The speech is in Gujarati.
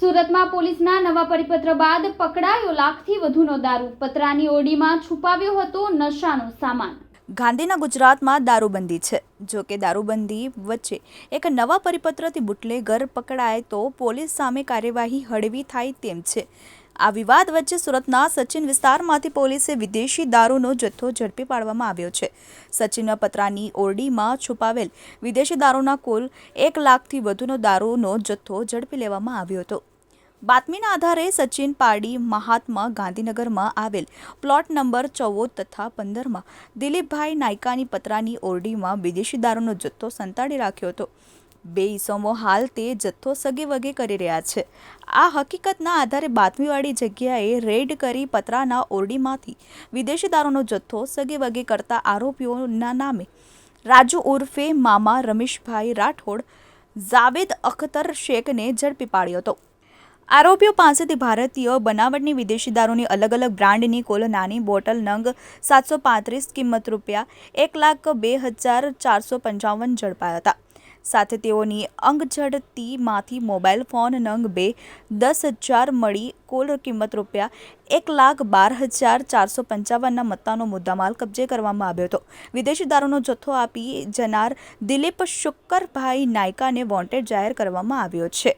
સુરતમાં પોલીસના નવા પરિપત્ર બાદ પકડાયો લાખથી વધુનો દારૂ. પતરાની ઓડીમાં છુપાવ્યો હતો નશાનો સામાન. ગાંધીના ગુજરાતમાં દારૂબંધી છે. જો કે દારૂબંધી વચ્ચે એક નવા પરિપત્રથી બુટલેગર પકડાય તો પોલીસ સામે કાર્યવાહી હળવી થાય તેમ છે. આ વિવાદ વચ્ચે સુરતના સચિન વિસ્તારમાંથી પોલીસે વિદેશી દારૂનો જથ્થો ઝડપી પાડવામાં આવ્યો છે. સચિન પતરાની ઓરડીમાં છુપાવેલ વિદેશી દારૂના કુલ એક લાખથી વધુનો દારૂનો જથ્થો ઝડપી લેવામાં આવ્યો હતો. બાતમીના આધારે સચિન પારડી મહાત્મા ગાંધીનગરમાં આવેલ પ્લોટ નંબર ચૌદ તથા પંદરમાં દિલીપભાઈ નાયકાની પતરાની ઓરડીમાં વિદેશી દારૂનો જથ્થો સંતાડી રાખ્યો હતો. બે ઈસમો હાલ તે જથ્થો સગે વગે કરી રહ્યા છે. આ હકીકતના આધારે બાતમીવાળી જગ્યાએ રેડ કરી પતરાના ઓરડીમાંથી વિદેશી દારૂનો જથ્થો સગે વગે કરતા આરોપીઓના નામે રાજુ ઉર્ફે મામા રમેશભાઈ રાઠોડ જાવેદ અખ્તર શેખને ઝડપી પાડ્યો હતો. આરોપીઓ પાસેથી ભારતીય બનાવટની વિદેશી દારૂની અલગ અલગ બ્રાન્ડની કુલ નાની બોટલ નંગ સાતસો પાંત્રીસ કિંમત રૂપિયા એક લાખ બે હજાર ચારસો પંચાવન ઝડપાયા હતા. સાથે તેઓની અંગઝડતીમાંથી મોબાઈલ ફોન નંગ બે દસ હજાર મળી કુલ કિંમત રૂપિયા એક લાખ બાર હજાર ચારસો પંચાવનના મત્તાનો મુદ્દામાલ કબજે કરવામાં આવ્યો હતો. વિદેશી દારૂનો જથ્થો આપી જનાર દિલીપ શુક્કરભાઈ નાયકાને વોન્ટેડ જાહેર કરવામાં આવ્યો છે.